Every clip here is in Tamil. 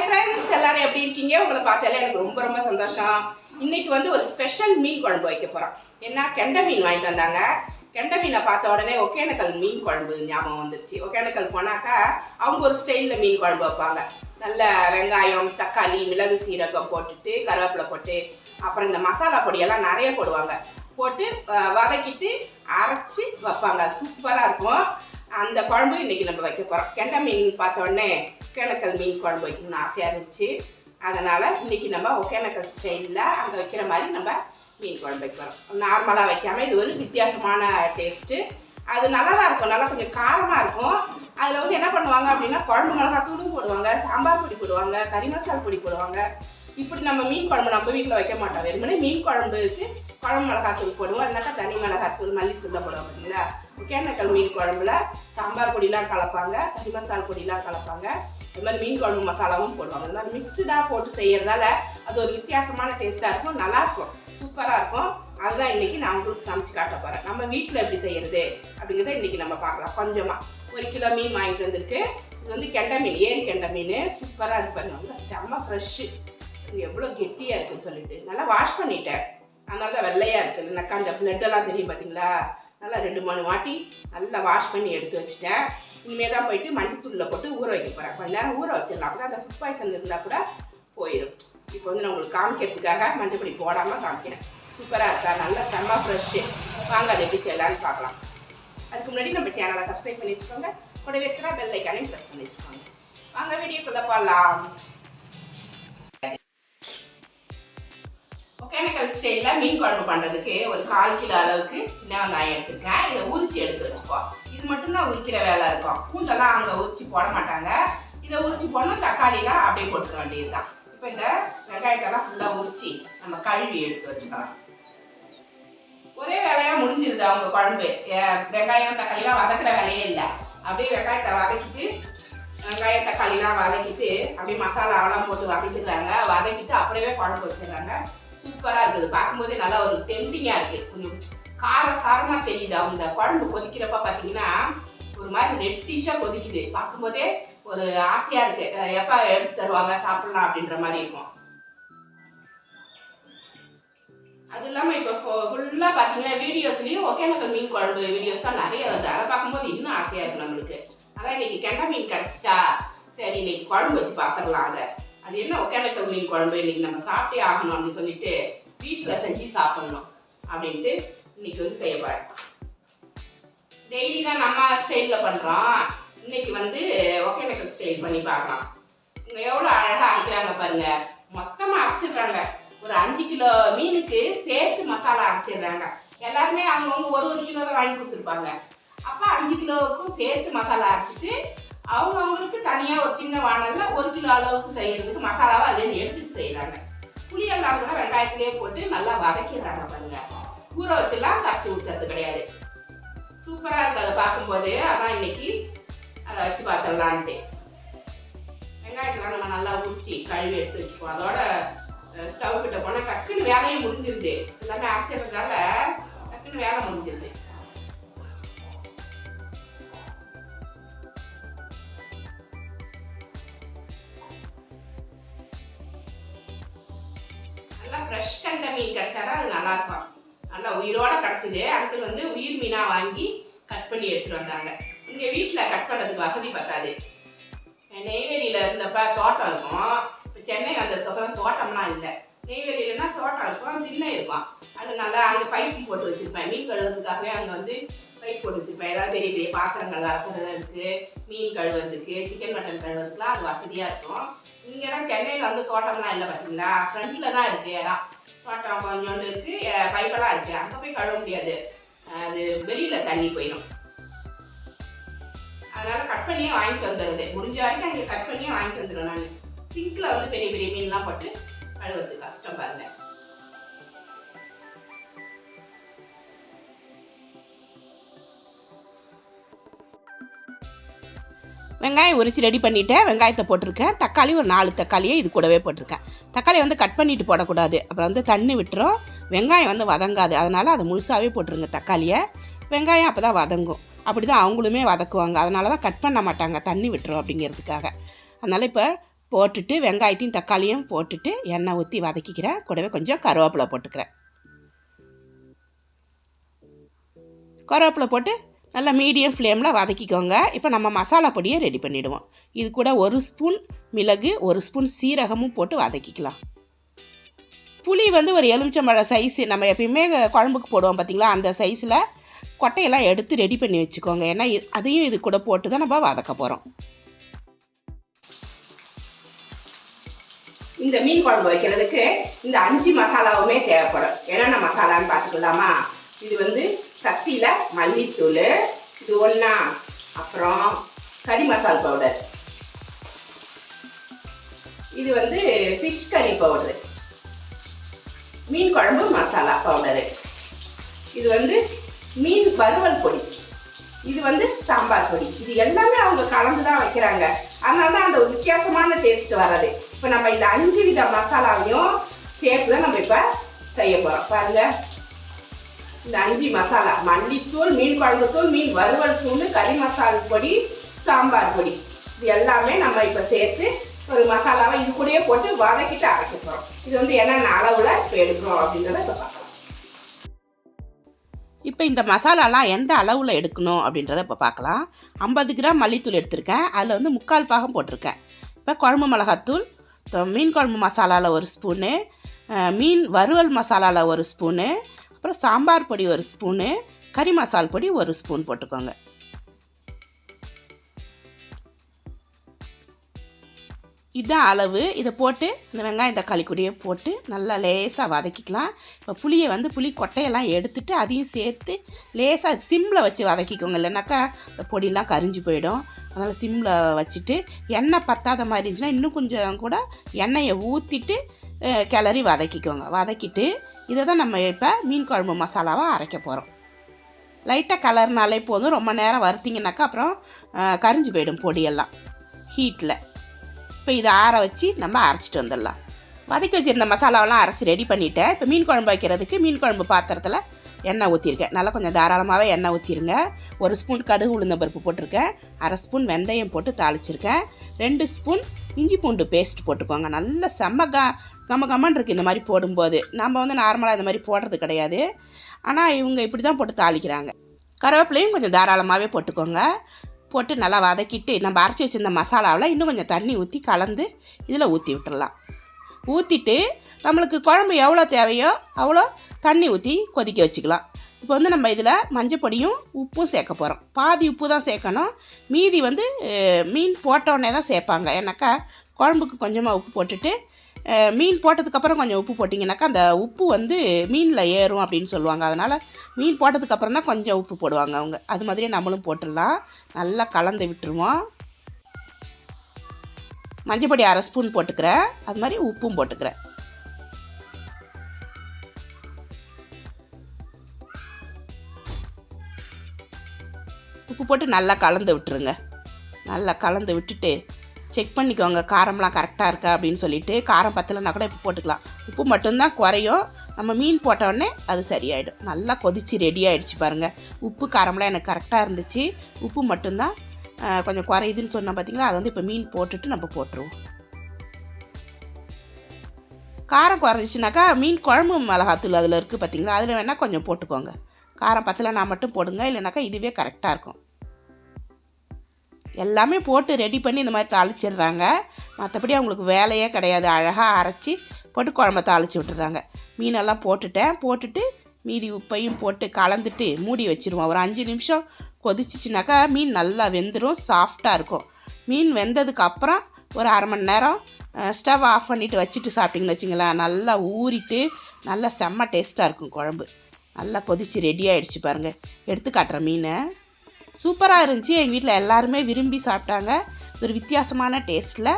ஹாய் ஃப்ரெண்ட்ஸ் எல்லாரும் எப்படி இருக்கீங்க? உங்களை பார்த்தாலே எனக்கு ரொம்ப ரொம்ப சந்தோஷம். இன்னைக்கு வந்து ஒரு ஸ்பெஷல் மீன் குழம்பு வைக்க போகிறோம் ஏன்னா கெண்டை மீன் வாங்கிட்டு வந்தாங்க. கெண்டை மீனை பார்த்த உடனே ஒகேனக்கல் மீன் குழம்பு ஞாபகம் வந்துருச்சு. ஒகேனக்கல் போனாக்கா அவங்க ஒரு ஸ்டைலில் மீன் குழம்பு வைப்பாங்க. நல்ல வெங்காயம் தக்காளி மிளகு சீரகம் போட்டுட்டு கருவேப்பிலை போட்டு அப்புறம் இந்த மசாலா பொடியெல்லாம் நிறைய போடுவாங்க. போட்டு வதக்கிட்டு அரைச்சி வைப்பாங்க. சூப்பராக இருக்கும். அந்த குழம்பு இன்னைக்கு நம்ம வைக்க போகிறோம் கெண்டை மீன் பார்த்த உடனே ஒகேனக்கல் மீன் குழம்பு வைக்கணும்னு ஆசையாக இருந்துச்சு. அதனால் இன்னைக்கு நம்ம ஒகேனக்கல் ஸ்டைலில் அங்கே வைக்கிற மாதிரி நம்ம மீன் குழம்பு வைக்கிறோம் நார்மலாக வைக்காமல் இது ஒரு வித்தியாசமான டேஸ்ட்டு அது நல்லா தான் இருக்கும். நல்லா கொஞ்சம் காரமாக இருக்கும். அதில் வந்து என்ன பண்ணுவாங்க அப்படின்னா குழம்பு மிளகா தூளும் போடுவாங்க சாம்பார் பொடி போடுவாங்க கறி மசாலா பொடி போடுவாங்க. இப்படி நம்ம மீன் குழம்பு நம்ம வீட்டில் வைக்க மாட்டோம். வெறுமனே மீன் குழம்புக்கு குழம்பு மிளகா தூள் போடுவோம். இல்லைனாக்கா தனி மிளகாய் தூள் மல்லித்தூள் போடுவோம் பார்த்தீங்களா ஒகேனக்கல் மீன் குழம்புல சாம்பார் பொடிலாம் கலப்பாங்க கறி மசாலா பொடிலாம் கலப்பாங்க. இது மாதிரி மீன் குழம்பு மசாலாவும் போடுவாங்க. இந்த மாதிரி மிக்சடாக போட்டு செய்யறதால அது ஒரு வித்தியாசமான டேஸ்ட்டாக இருக்கும் நல்லாயிருக்கும் சூப்பராக இருக்கும். அதுதான் இன்றைக்கி நான் உங்களுக்கு சமைச்சு காட்ட போகிறேன் நம்ம வீட்டில் எப்படி செய்கிறது அப்படிங்கிறத இன்றைக்கி நம்ம பார்க்கலாம். கொஞ்சமாக ஒரு கிலோ மீன் வாங்கிட்டு வந்திருக்கு. இது வந்து கெண்டை மீன் ஏரி கெண்டை மீன். சூப்பராக இருக்கு பாருங்க. நல்லா செம்ம ஃப்ரெஷ்ஷு இது எவ்வளோ கெட்டியாக இருக்குன்னு சொல்லிட்டு. நல்லா வாஷ் பண்ணிட்டேன். அதனால தான் வெள்ளையாக இருக்குது இல்லைனாக்கா அந்த பிளட்டெல்லாம் தெரியும் பார்த்தீங்களா நல்லா ரெண்டு மூணு வாட்டி நல்லா வாஷ் பண்ணி எடுத்து வச்சுட்டேன். இனிமேல் தான் போயிட்டு மஞ்சத்தூளில் போட்டு ஊற வைக்க போகிறேன் கொஞ்ச நேரம் ஊற வச்சிடலாம். அப்போ அந்த ஃபுட் பாய்சன் இருந்தால் கூட போயிடும் இப்போ வந்து நான் உங்களுக்கு காமிக்கிறதுக்காக மஞ்சள் பொடி போடாமல் காமிக்கிறேன். சூப்பராக இருக்கா? நல்லா செம்ம ஃப்ரெஷ்ஷு வாங்க அதை எப்படி செய்யலாம்னு பார்க்கலாம். அதுக்கு முன்னாடி நம்ம சேனலை சப்ஸ்கிரைப் பண்ணி வச்சுக்கோங்க. கூடவே இருக்கிற பெல் ஐக்கானையும் ப்ரெஸ் பண்ணி வச்சுக்கோங்க. வாங்க வீடியோக்குள்ளே போகலாம் ஒகேனக்கல் ஸ்டைலில் மீன் குழம்பு பண்ணுறதுக்கு ஒரு கால் கிலோ அளவுக்கு சின்ன வெங்காயம் எடுத்துருக்கேன். இதை ஊறிச்சி எடுத்து வச்சுக்கோ இது மட்டும்தான் உரிக்கிற வேலை இருக்கும். பூண்டெல்லாம் அங்கே உரிச்சு போட மாட்டாங்க. இதை உரிச்சு போடணும் தக்காளிலாம் அப்படியே போட்டுக்க வேண்டியது தான் இப்போ இந்த வெங்காயத்தெல்லாம் ஃபுல்லாக உரிச்சு நம்ம கழுவி எடுத்து வச்சுக்கலாம். ஒரே வேலையாக முடிஞ்சிருது அவங்க குழம்பு. வெங்காயம் தக்காளிலாம் வதக்குற வேலையே இல்லை. அப்படியே வெங்காயத்தை வதக்கிட்டு வெங்காயம் தக்காளிலாம் வதக்கிட்டு அப்படியே மசாலாவெல்லாம் போட்டு வதக்கிடுறாங்க வதக்கிட்டு அப்படியே குழம்பு வச்சிடுறாங்க. சூப்பராக இருக்குது. பார்க்கும்போதே நல்லா ஒரு டெம்டிங்காக இருக்குது கொஞ்சம் கார சாரமாக தெரியுது அந்த குழம்பு கொதிக்கிறப்ப பார்த்தீங்கன்னா ஒரு மாதிரி ரெட்டிஷாக கொதிக்குது. பார்க்கும்போதே ஒரு ஆசையாக இருக்குது எப்போ எடுத்து தருவாங்க? சாப்பிடலாம் அப்படின்ற மாதிரி இருக்கும். அது இல்லாமல் இப்போ ஃபுல்லாக பார்த்தீங்கன்னா வீடியோஸ்லேயும் ஒகேனக்கல் மீன் குழம்பு வீடியோஸ் தான் நிறைய வருது. அதை பார்க்கும்போது இன்னும் ஆசையாக இருக்குது நம்மளுக்கு. அதான் இன்னைக்கு கெண்டை மீன் கிடச்சிச்சா? சரி இன்னைக்கு குழம்பு வச்சு பார்த்துடலாம் அதை. அது என்ன ஒகேனக்கல் மீன் குழம்பு? இன்னைக்கு நம்ம சாப்பிட்டே ஆகணும் அப்படின்னு சொல்லிட்டு வீட்டில் செஞ்சு சாப்பிட்ணும் அப்படின்ட்டு இன்னைக்கு வந்து செய்ய போகிறேன் டெய்லி தான் நம்ம ஸ்டைலில் பண்ணுறோம் இன்னைக்கு வந்து ஒகேனக்கல் ஸ்டைல் பண்ணி பார்க்கலாம். இங்கே எவ்வளோ அழகாக அரைக்கிறாங்க பாருங்க. மொத்தமாக அரைச்சிடுறாங்க. ஒரு அஞ்சு கிலோ மீனுக்கு சேர்த்து மசாலா அரைச்சிடுறாங்க. எல்லாருமே அவங்கவுங்க ஒரு ஒரு கிலோ தான் வாங்கி கொடுத்துருப்பாங்க. அப்போ அஞ்சு கிலோவுக்கும் சேர்த்து மசாலா அரைச்சிட்டு அவங்க அவங்களுக்கு தனியாக ஒரு சின்ன வானலில் ஒரு கிலோ அளவுக்கு செய்கிறதுக்கு மசாலாவை அதே எடுத்துகிட்டு செய்கிறாங்க புளியெல்லாம் கூட வெங்காயத்திலே போட்டு நல்லா வதக்கிடுறாங்க பாருங்க. ஊற வச்சுலாம் கரைச்சி ஊற்றுறது கிடையாது. சூப்பராக இருக்குது அதை பார்க்கும்போது அதான் இன்னைக்கு அதை வச்சு பார்த்துடலான்ட்டு. வெங்காயத்தெல்லாம் நம்ம நல்லா உரிச்சி கழுவி எடுத்து வச்சுக்குவோம். அதோட ஸ்டவ் கிட்ட போனால் டக்குன்னு வேலையும் முடிஞ்சிருது. எல்லாமே அரைச்சிடுறதால டக்குன்னு வேலை முடிஞ்சிருது. நல்லா ஃப்ரெஷ் கண்ட மீன் கிடைச்சாதான் அது நல்லா இருக்கும். நல்லா உயிரோட கிடச்சிது அங்கிள் வந்து உயிர் மீனாக வாங்கி கட் பண்ணி எடுத்துட்டு வந்தாங்க. இங்கே வீட்டில் கட் பண்ணுறதுக்கு வசதி பத்தாது. நெய்வேலியில் இருந்தப்ப தோட்டம் இருக்கும். இப்போ சென்னை வந்ததுக்கப்புறம் தோட்டம்லாம் இல்லை. நெய்வேலியிலனா தோட்டம் இருக்கும் திண்ணை இருக்கும். அது நல்லா அங்கே பைப் போட்டு வச்சுருப்பேன். மீன் கழுவுறதுக்காகவே அங்கே வந்து பைப் போட்டு வச்சுருப்பேன். ஏதாவது பெரிய பெரிய பாத்திரங்கள் வளர்க்குறதுக்கு இருக்குது மீன் கழுவுறதுக்கு சிக்கன் மட்டன் கழுவுறதுக்குலாம் அது வசதியாக இருக்கும். இங்கெல்லாம் சென்னையில் வந்து தோட்டம்லாம் இல்லை பார்த்தீங்களா ஃப்ரண்ட்டில் தான் இருக்குது இடம். தோட்டம் கொஞ்சோண்டு இருக்குது பைப்பெல்லாம் இருக்குது அங்கே போய் கழுவ முடியாது. அது வெளியில் தண்ணி போயிடும். அதனால கட் பண்ணியே வாங்கிட்டு வந்துடுறது. முடிஞ்ச வரைக்கும் அங்கே கட் பண்ணியே வாங்கிட்டு வந்துடுவேன் நான். சிங்கில் வந்து பெரிய பெரிய மீன்லாம் போட்டு கழுவுறது கஷ்டம் பாருங்க. வெங்காயம் உரிச்சு ரெடி பண்ணிவிட்டேன் வெங்காயத்தை போட்டிருக்கேன். தக்காளி ஒரு நாலு தக்காளியை இது கூடவே போட்டிருக்கேன். தக்காளி வந்து கட் பண்ணிட்டு போடக்கூடாது. அப்புறம் வந்து தண்ணி விட்டுரும். வெங்காயம் வந்து வதங்காது. அதனால் அதை முழுசாகவே போட்டுருங்க தக்காளியை. வெங்காயம் அப்போ தான் வதங்கும். அப்படி தான் அவங்களுமே வதக்குவாங்க. அதனால தான் கட் பண்ண மாட்டாங்க. தண்ணி விட்டுரும் அப்படிங்கிறதுக்காக. அதனால் இப்போ போட்டுட்டு வெங்காயத்தையும் தக்காளியும் போட்டுட்டு எண்ணெய் ஊற்றி வதக்கிக்கிறேன். கூடவே கொஞ்சம் கருவேப்பிலை போட்டுக்கிறேன். கருவேப்பிலை போட்டு நல்லா மீடியம் ஃப்ளேமில் வதக்கிக்கோங்க. இப்போ நம்ம மசாலா பொடியை ரெடி பண்ணிவிடுவோம் இது கூட ஒரு ஸ்பூன் மிளகு ஒரு ஸ்பூன் சீரகமும் போட்டு வதக்கிக்கலாம். புளி வந்து ஒரு எலுமிச்சம்பழ சைஸு நம்ம எப்பயுமே குழம்புக்கு போடுவோம் பார்த்தீங்களா? அந்த சைஸில் கொட்டையெல்லாம் எடுத்து ரெடி பண்ணி வச்சுக்கோங்க. ஏன்னா அதையும் இது கூட போட்டு தான் நம்ம வதக்க போகிறோம் இந்த மீன் குழம்பு வைக்கிறதுக்கு இந்த அஞ்சு மசாலாவுமே தேவைப்படும். என்னென்ன மசாலான்னு பார்த்துக்கலாமா? இது வந்து சக்தியில் மல்லித்தூள் இது ஒன்றா அப்புறம் கறி மசால் பவுடர் இது வந்து ஃபிஷ் கறி பவுடரு மீன் குழம்பு மசாலா பவுடரு இது வந்து மீன் வறுவல் பொடி. இது வந்து சாம்பார் பொடி. இது எல்லாமே அவங்க கலந்து தான் வைக்கிறாங்க. அதனால தான் அந்த வித்தியாசமான டேஸ்ட் வராது. இப்போ நம்ம இந்த அஞ்சு வித மசாலாவையும் சேர்த்து தான் நம்ம இப்போ செய்ய போகிறோம் பாருங்கள் இந்த அஞ்சு மசாலா மல்லித்தூள் மீன் குழம்பு தூள் மீன் வறுவல் தூள் கறி மசால் பொடி சாம்பார் பொடி. இது எல்லாமே நம்ம இப்போ சேர்த்து ஒரு மசாலாவை இது கூடயே போட்டு வதக்கிட்டு அரைக்க போகிறோம் இது வந்து என்னென்ன அளவில் இப்போ எடுக்கிறோம் அப்படின்றத இப்போ பார்க்கலாம். இப்போ இந்த மசாலாலாம் எந்த அளவில் எடுக்கணும் அப்படின்றத இப்போ பார்க்கலாம். ஐம்பது கிராம் மல்லித்தூள் எடுத்திருக்கேன். அதில் வந்து முக்கால் பாகம் போட்டிருக்கேன். இப்போ குழம்பு மிளகாத்தூள் மீன் குழம்பு மசாலாவில் ஒரு ஸ்பூனு மீன் வறுவல் மசாலாவில் ஒரு ஸ்பூனு அப்புறம் சாம்பார் பொடி ஒரு ஸ்பூனு கறி மசால் பொடி ஒரு ஸ்பூன் போட்டுக்கோங்க. இதுதான் அளவு இதை போட்டு இந்த வெங்காயம் தக்காளி கூடையே போட்டு நல்லா லேசாக வதக்கிக்கலாம். இப்போ புளியை வந்து புளி கொட்டையெல்லாம் எடுத்துட்டு அதையும் சேர்த்து லேசாக சிம்மில் வச்சு வதக்கிக்கோங்க. இல்லைனாக்கா இந்த பொடியெலாம் கரிஞ்சு போயிடும். அதனால் சிம்மில் வச்சுட்டு எண்ணெய் பத்தாத மாதிரி இருந்துச்சுன்னா இன்னும் கொஞ்சம் கூட எண்ணெயை ஊற்றிட்டு கிளறி வதக்கிக்கோங்க. வதக்கிட்டு இதை தான் நம்ம இப்போ மீன் குழம்பு மசாலாவாக அரைக்க போகிறோம் லைட்டாக கலர்னாலே போதும். ரொம்ப நேரம் வறுத்திங்கனாக்கா அப்புறம் கரிஞ்சு போயிடும் பொடியெல்லாம். ஹீட்டில் இப்போ இதை ஆற வச்சு நம்ம அரைச்சிட்டு வந்துடலாம். வதக்கி வச்சிருந்த மசாலாவெல்லாம் அரைச்சி ரெடி பண்ணிவிட்டேன் இப்போ மீன் குழம்பு வைக்கிறதுக்கு மீன் குழம்பு பாத்திரத்தில் எண்ணெய் ஊற்றிருக்கேன் நல்லா கொஞ்சம் தாராளமாகவே எண்ணெய் ஊற்றிருங்க ஒரு ஸ்பூன் கடுகு உளுந்த பருப்பு போட்டிருக்கேன். அரை ஸ்பூன் வெந்தயம் போட்டு தாளிச்சிருக்கேன். ரெண்டு ஸ்பூன் இஞ்சி பூண்டு பேஸ்ட் போட்டுக்கோங்க. நல்ல செம்ம க கம கம்மன் இருக்குது இந்த மாதிரி போடும்போது. நம்ம வந்து நார்மலாக இந்த மாதிரி போடுறது கிடையாது. ஆனால் இவங்க இப்படி தான் போட்டு தாளிக்கிறாங்க. கருவேப்பிலையும் கொஞ்சம் தாராளமாகவே போட்டுக்கோங்க. போட்டு நல்லா வதக்கிட்டு நம்ம அரைச்சி வச்சுருந்த மசாலாவில் இன்னும் கொஞ்சம் தண்ணி ஊற்றி கலந்து இதில் ஊற்றி விட்டுடலாம் ஊற்றிட்டு நம்மளுக்கு குழம்பு எவ்வளோ தேவையோ அவ்வளோ தண்ணி ஊற்றி கொதிக்க வச்சுக்கலாம். இப்போ வந்து நம்ம இதில் மஞ்சப்பொடியும் உப்பும் சேர்க்க போகிறோம். பாதி உப்பு தான் சேர்க்கணும். மீதி வந்து மீன் போட்டோடனே தான் சேர்ப்பாங்க. ஏன்னாக்கா குழம்புக்கு கொஞ்சமாக உப்பு போட்டுட்டு மீன் போட்டதுக்கப்புறம் கொஞ்சம் உப்பு போட்டிங்கனாக்கா அந்த உப்பு வந்து மீனில் ஏறும் அப்படின்னு சொல்லுவாங்க. அதனால் மீன் போட்டதுக்கப்புறம் தான் கொஞ்சம் உப்பு போடுவாங்க அவங்க. அது மாதிரியே நம்மளும் போட்டுடலாம். நல்லா கலந்து விட்டுருவோம். மஞ்சப்பொடி அரை ஸ்பூன் போட்டுக்கிறேன். அது மாதிரி உப்பும் போட்டுக்கிறேன். உப்பு போட்டு நல்லா கலந்து விட்டுருங்க. நல்லா கலந்து விட்டுட்டு செக் பண்ணிக்கோங்க. காரம்லாம் கரெக்டாக இருக்கா அப்படின்னு சொல்லிட்டு காரம் பத்தலைன்னா கூட இப்போ போட்டுக்கலாம். உப்பு மட்டும்தான் குறையும். நம்ம மீன் போட்ட அது சரியாயிடும். நல்லா கொதிச்சு ரெடி ஆகிடுச்சு பாருங்கள் உப்பு காரம்லாம் எனக்கு கரெக்டாக இருந்துச்சு. உப்பு மட்டும்தான் கொஞ்சம் குறையுதுன்னு சொன்னால் பார்த்தீங்களா அதை வந்து இப்போ மீன் போட்டுட்டு நம்ம போட்டுருவோம். காரம் குறைஞ்சிச்சுனாக்கா மீன் குழம்பு மிளகாத்தூள் அதில் இருக்குது பார்த்திங்களா அதில் வேணால் கொஞ்சம் போட்டுக்கோங்க. காரம் பத்தலைனா மட்டும் போடுங்க இல்லைனாக்கா இதுவே கரெக்டாக இருக்கும். எல்லாமே போட்டு ரெடி பண்ணி இந்த மாதிரி தாளிச்சிடுறாங்க. மற்றபடி அவங்களுக்கு வேலையே கிடையாது. அழகாக அரைச்சி போட்டு குழம்ப தாளித்து விட்டுறாங்க மீனெல்லாம் போட்டுட்டேன். போட்டுட்டு மீதி உப்பையும் போட்டு கலந்துட்டு மூடி வச்சிருவோம். ஒரு அஞ்சு நிமிஷம் கொதிச்சிச்சுனாக்கா மீன் நல்லா வெந்துடும் சாஃப்டாக இருக்கும். மீன் வெந்ததுக்கு அப்புறம் ஒரு அரை மணி நேரம் ஸ்டவ் ஆஃப் பண்ணிவிட்டு வச்சுட்டு சாப்பிட்டிங்கன்னு வச்சிங்களேன் நல்லா ஊறிட்டு நல்லா செம்ம டேஸ்ட்டாக இருக்கும் குழம்பு. நல்லா கொதிச்சு ரெடி ஆகிடுச்சு பாருங்கள் எடுத்து காட்டுற மீனை. சூப்பராக இருந்துச்சு. எங்கள் வீட்டில் எல்லாருமே விரும்பி சாப்பிட்டாங்க. ஒரு வித்தியாசமான டேஸ்ட்டில்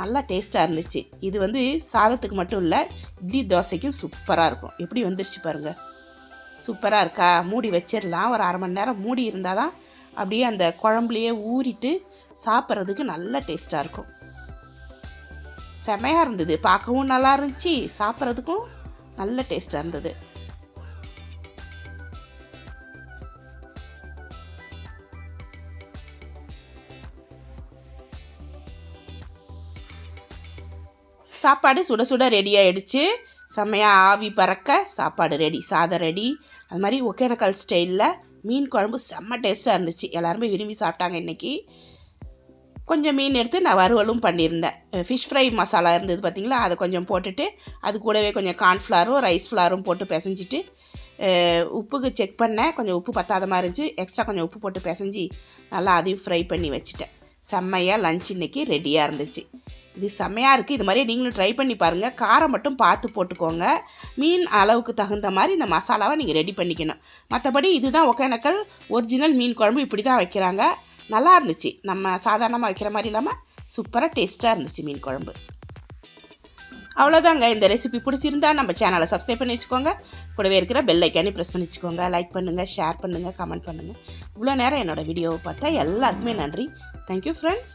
நல்லா டேஸ்ட்டாக இருந்துச்சு. இது வந்து சாதத்துக்கு மட்டும் இல்லை இட்லி தோசைக்கும் சூப்பராக இருக்கும். எப்படி வந்துருச்சு பாருங்கள் சூப்பராக இருக்கா? மூடி வச்சிடலாம் ஒரு அரை மணி நேரம் மூடி இருந்தால் தான் அப்படியே அந்த குழம்புலையே ஊறிட்டு சாப்பிட்றதுக்கு நல்ல டேஸ்ட்டாக இருக்கும். செமையாக இருந்தது. பார்க்கவும் நல்லா இருந்துச்சு. சாப்பிட்றதுக்கும் நல்ல டேஸ்ட்டாக இருந்தது. சாப்பாடு சுட சுட ரெடி ஆகிடுச்சு செம்மையாக ஆவி பறக்க சாப்பாடு ரெடி சாதம் ரெடி அது மாதிரி ஒகேனக்கல் ஸ்டைலில் மீன் குழம்பு செம்ம டேஸ்ட்டாக இருந்துச்சு. எல்லாருமே விரும்பி சாப்பிட்டாங்க இன்றைக்கி கொஞ்சம் மீன் எடுத்து நான் வறுவலும் பண்ணியிருந்தேன். ஃபிஷ் ஃப்ரை மசாலா இருந்தது பார்த்திங்களா அதை கொஞ்சம் போட்டுட்டு அது கூடவே கொஞ்சம் கார்ன்ஃப்ளாரும் ரைஸ் ஃப்ளாரும் போட்டு பிசைஞ்சிட்டு உப்புக்கு செக் பண்ணேன். கொஞ்சம் உப்பு பத்தாத மாதிரி இருந்துச்சு. எக்ஸ்ட்ரா கொஞ்சம் உப்பு போட்டு பிசைஞ்சி நல்லா அதையும் ஃப்ரை பண்ணி வச்சுட்டேன். செம்மையாக லஞ்ச் இன்னைக்கு ரெடியாக இருந்துச்சு. இது செம்மையாக இருக்குது இது மாதிரி நீங்களும் ட்ரை பண்ணி பாருங்கள் காரம் மட்டும் பார்த்து போட்டுக்கோங்க. மீன் அளவுக்கு தகுந்த மாதிரி இந்த மசாலாவை நீங்கள் ரெடி பண்ணிக்கணும். மற்றபடி இதுதான் ஒகேனக்கல் ஒரிஜினல் மீன் குழம்பு இப்படி தான் வைக்கிறாங்க. நல்லா இருந்துச்சு. நம்ம சாதாரணமாக வைக்கிற மாதிரி இல்லாமல் சூப்பராக டேஸ்ட்டாக இருந்துச்சு மீன் குழம்பு. அவ்வளோதாங்க இந்த ரெசிபி பிடிச்சிருந்தா நம்ம சேனலை சப்ஸ்கிரைப் பண்ணி வச்சுக்கோங்க. கூடவே இருக்கிற பெல் ஐக்கானே ப்ரெஸ் பண்ணி வச்சுக்கோங்க. லைக் பண்ணுங்கள் ஷேர் பண்ணுங்கள் கமெண்ட் பண்ணுங்கள் இவ்வளோ நேரம் என்னோட வீடியோவை பார்த்தா எல்லாருக்குமே நன்றி. Thank you friends